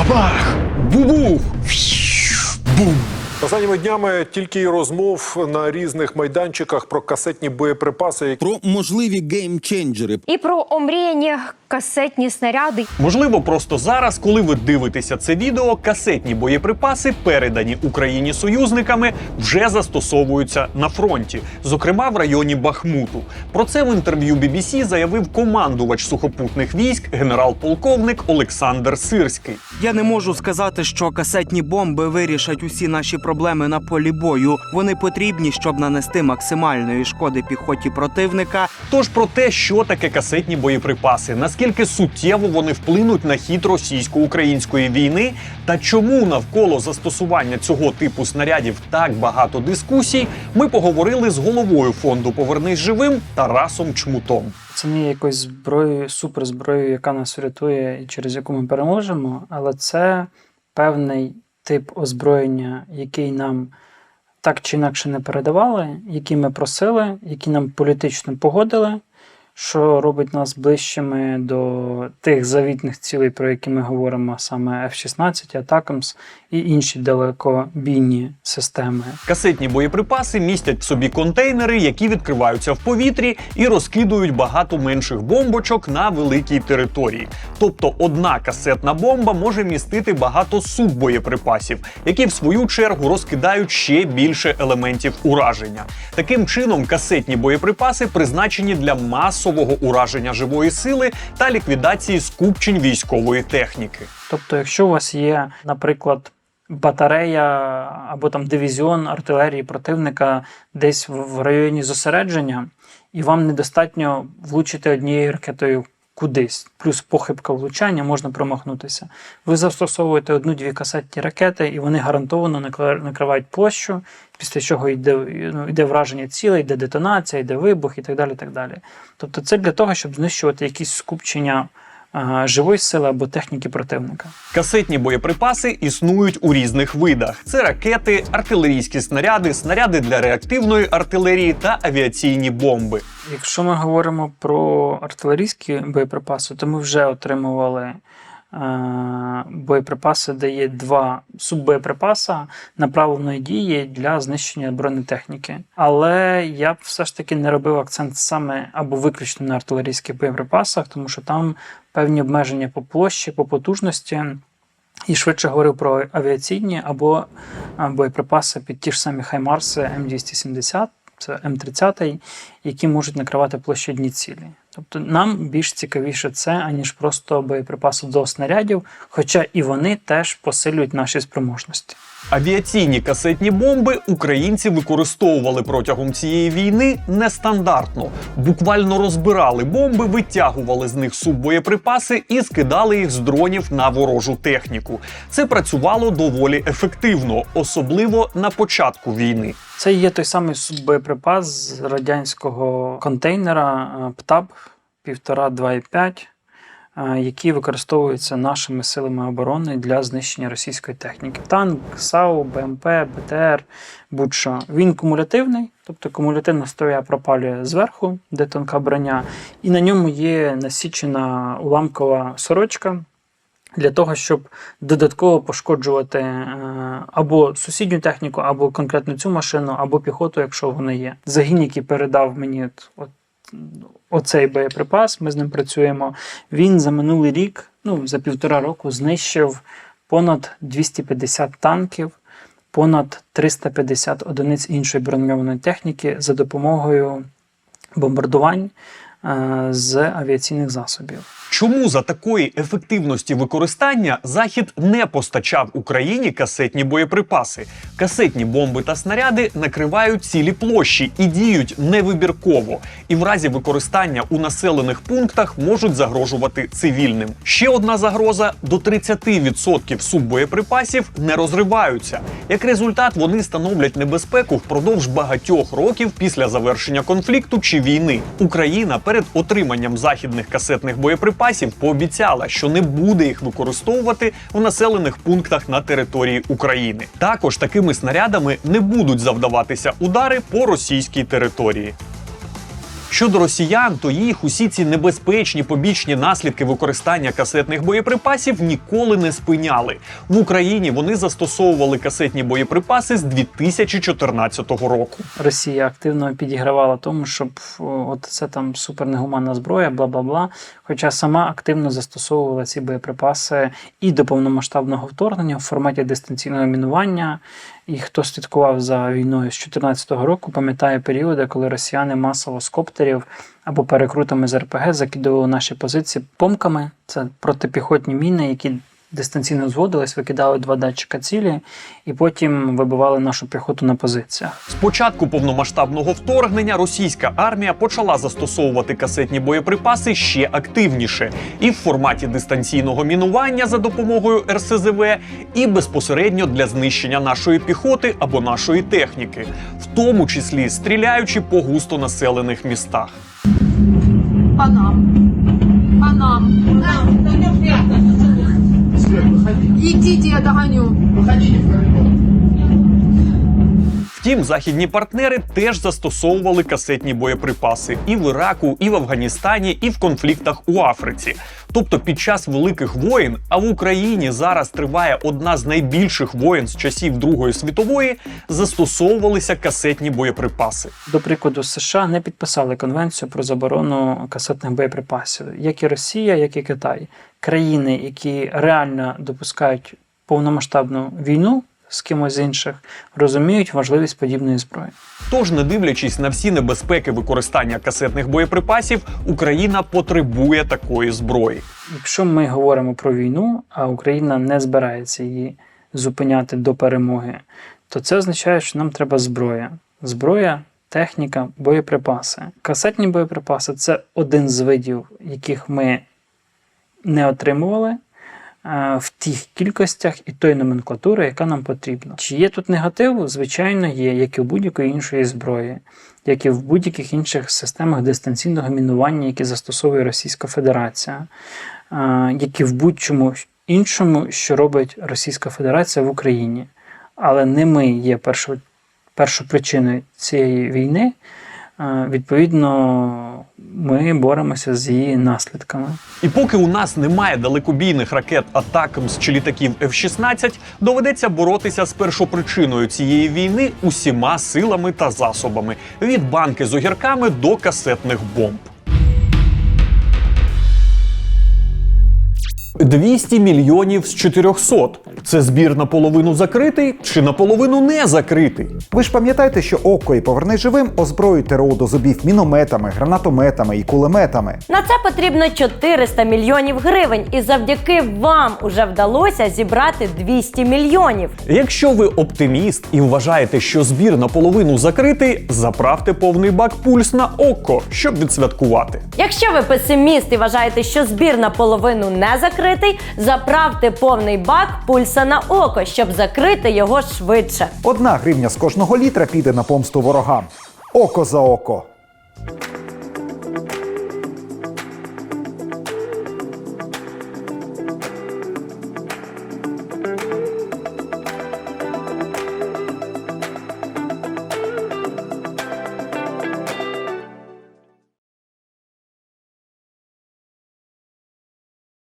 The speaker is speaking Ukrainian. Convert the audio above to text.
Бабах! Бубух! Бум! Останніми днями тільки й розмов на різних майданчиках про касетні боєприпаси, про можливі геймченджери, І про омріяні касетні снаряди. Можливо, просто зараз, коли ви дивитеся це відео, касетні боєприпаси, передані Україні союзниками, вже застосовуються на фронті, зокрема в районі Бахмуту. Про це в інтерв'ю BBC заявив командувач сухопутних військ, генерал-полковник Олександр Сирський. Я не можу сказати, що касетні бомби вирішать усі наші проблеми на полі бою. Вони потрібні, щоб нанести максимальної шкоди піхоті противника. Тож про те, що таке касетні боєприпаси, наскільки суттєво вони вплинуть на хід російсько-української війни, та чому навколо застосування цього типу снарядів так багато дискусій, ми поговорили з головою фонду Повернись живим Тарасом Чмутом. Це не є якоюсь зброєю, суперзброєю, яка нас врятує і через яку ми переможемо, але це певний тип озброєння, який нам так чи інакше не передавали, який ми просили, які нам політично погодили, що робить нас ближчими до тих завітних цілей, про які ми говоримо, саме F-16, Атакамс і інші далекобійні системи. Касетні боєприпаси містять в собі контейнери, які відкриваються в повітрі і розкидують багато менших бомбочок на великій території. Тобто одна касетна бомба може містити багато суббоєприпасів, які в свою чергу розкидають ще більше елементів ураження. Таким чином, касетні боєприпаси призначені для масового ураження живої сили та ліквідації скупчень військової техніки. Тобто, якщо у вас є, наприклад, батарея або там дивізіон артилерії противника десь в районі зосередження, і вам недостатньо влучити однією ракетою кудись, плюс похибка влучання, можна промахнутися. Ви застосовуєте одну-дві касетні ракети, і вони гарантовано накривають площу, після чого йде, ну, йде враження цілей, йде детонація, йде вибух і так далі. так далі. Тобто це для того, щоб знищувати якісь скупчення живої сили або техніки противника. Касетні боєприпаси існують у різних видах: це ракети, артилерійські снаряди, снаряди для реактивної артилерії та авіаційні бомби. Якщо ми говоримо про артилерійські боєприпаси, то ми вже отримували боєприпаси, де є два суббоєприпаса направленої дії для знищення бронетехніки. Але я б все ж таки не робив акцент саме або виключно на артилерійських боєприпасах, тому що там певні обмеження по площі, по потужності. І швидше говорив про авіаційні або боєприпаси під ті ж самі Хаймарси М270, це М30, які можуть накривати площадні цілі. Тобто нам більш цікавіше це, аніж просто боєприпаси до снарядів, хоча і вони теж посилюють наші спроможності. Авіаційні касетні бомби українці використовували протягом цієї війни нестандартно. Буквально розбирали бомби, витягували з них суббоєприпаси і скидали їх з дронів на ворожу техніку. Це працювало доволі ефективно, особливо на початку війни. Це є той самий суббоєприпас з радянського контейнера е, ПТАБ 1,5-2,5, е, які використовуються нашими силами оборони для знищення російської техніки. Танк, САУ, БМП, БТР, будь-що. Він кумулятивний, тобто кумулятивна строя пропалює зверху, де тонка броня, і на ньому є насічена уламкова сорочка. Для того, щоб додатково пошкоджувати е, або сусідню техніку, або конкретно цю машину, або піхоту, якщо вона є. Загін, який передав мені от, от, оцей боєприпас, ми з ним працюємо. Він за минулий рік, ну за півтора року, знищив понад 250 танків, понад 350 одиниць іншої броньованої техніки за допомогою бомбардувань е, з авіаційних засобів. Чому за такої ефективності використання Захід не постачав Україні касетні боєприпаси? Касетні бомби та снаряди накривають цілі площі і діють невибірково, і в разі використання у населених пунктах можуть загрожувати цивільним. Ще одна загроза: до 30% суббоєприпасів не розриваються. Як результат, вони становлять небезпеку впродовж багатьох років після завершення конфлікту чи війни. Україна перед отриманням західних касетних боєприпасів пообіцяла, що не буде їх використовувати в населених пунктах на території України. Також такими снарядами не будуть завдаватися удари по російській території. Щодо росіян, то їх усі ці небезпечні побічні наслідки використання касетних боєприпасів ніколи не спиняли. В Україні вони застосовували касетні боєприпаси з 2014 року. Росія активно підігравала тому, щоб от це там супернегуманна зброя, бла бла бла. Хоча сама активно застосовувала ці боєприпаси і до повномасштабного вторгнення в форматі дистанційного мінування. І хто слідкував за війною з 2014 року, пам'ятає періоди, коли росіяни масово з коптерів або перекрутами з РПГ закидували наші позиції помками. Це протипіхотні міни, які дистанційно зводились, викидали два датчика цілі і потім вибивали нашу піхоту на позиціях. З початку повномасштабного вторгнення російська армія почала застосовувати касетні боєприпаси ще активніше і в форматі дистанційного мінування за допомогою РСЗВ, і безпосередньо для знищення нашої піхоти або нашої техніки, тому числі стріляючи по густо населених містах. Панам. Панам. Идите, я догоню. Втім, західні партнери теж застосовували касетні боєприпаси і в Іраку, і в Афганістані, і в конфліктах у Африці. Тобто, під час великих воєн, а в Україні зараз триває одна з найбільших воєн з часів Другої світової, застосовувалися касетні боєприпаси. До прикладу, США не підписали конвенцію про заборону касетних боєприпасів, як і Росія, як і Китай. Країни, які реально допускають повномасштабну війну з кимось інших, розуміють важливість подібної зброї. Тож, не дивлячись на всі небезпеки використання касетних боєприпасів, Україна потребує такої зброї. Якщо ми говоримо про війну, а Україна не збирається її зупиняти до перемоги, то це означає, що нам треба зброя. Зброя, техніка, боєприпаси. Касетні боєприпаси це один з видів, яких ми не отримували в тих кількостях і той номенклатури, яка нам потрібна. Чи є тут негатив? Звичайно, є, як і у будь-якої іншої зброї, як і в будь-яких інших системах дистанційного мінування, які застосовує Російська Федерація, е, як і в будь-чому іншому, що робить Російська Федерація в Україні. Але не ми є першою першопричиною цієї війни. Відповідно, ми боремося з її наслідками. І поки у нас немає далекобійних ракет Атакамс чи літаків F-16, доведеться боротися з першопричиною цієї війни усіма силами та засобами від банки з огірками до касетних бомб. 200 мільйонів з 400. Це збір наполовину закритий чи наполовину не закритий? Ви ж пам'ятаєте, що око і поверни живим озброїть ТРО до зубів мінометами, гранатометами і кулеметами. На це потрібно 400 мільйонів гривень, і завдяки вам уже вдалося зібрати 200 мільйонів. Якщо ви оптиміст і вважаєте, що збір наполовину закритий, заправте повний бак пульс на око, щоб відсвяткувати. Якщо ви песиміст і вважаєте, що збір наполовину не закритий, заправте повний бак пульса на око, щоб закрити його швидше. Одна гривня з кожного літра піде на помсту ворогам. Око за око.